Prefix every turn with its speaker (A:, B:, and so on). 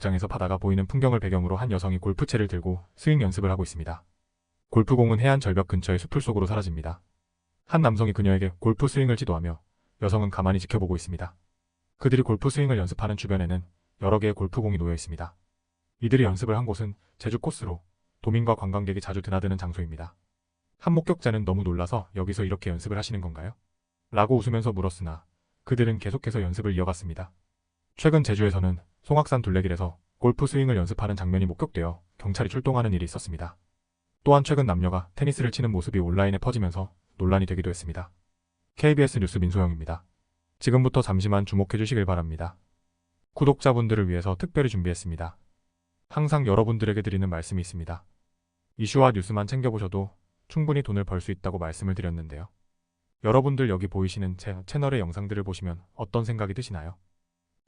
A: 장에서 바다가 보이는 풍경을 배경으로 한 여성이 골프채를 들고 스윙 연습을 하고 있습니다. 골프공은 해안 절벽 근처의 숲을 속으로 사라집니다. 한 남성이 그녀에게 골프 스윙을 지도하며 여성은 가만히 지켜보고 있습니다. 그들이 골프 스윙을 연습하는 주변에는 여러 개의 골프공이 놓여 있습니다. 이들이 연습을 한 곳은 제주 코스로 도민과 관광객이 자주 드나드는 장소입니다. 한 목격자는 너무 놀라서 여기서 이렇게 연습을 하시는 건가요? 라고 웃으면서 물었으나 그들은 계속해서 연습을 이어갔습니다. 최근 제주에서는 송악산 둘레길에서 골프 스윙을 연습하는 장면이 목격되어 경찰이 출동하는 일이 있었습니다. 또한 최근 남녀가 테니스를 치는 모습이 온라인에 퍼지면서 논란이 되기도 했습니다. KBS 뉴스 민소영입니다. 지금부터 잠시만 주목해 주시길 바랍니다. 구독자분들을 위해서 특별히 준비했습니다. 항상 여러분들에게 드리는 말씀이 있습니다. 이슈와 뉴스만 챙겨보셔도 충분히 돈을 벌 수 있다고 말씀을 드렸는데요. 여러분들 여기 보이시는 제 채널의 영상들을 보시면 어떤 생각이 드시나요?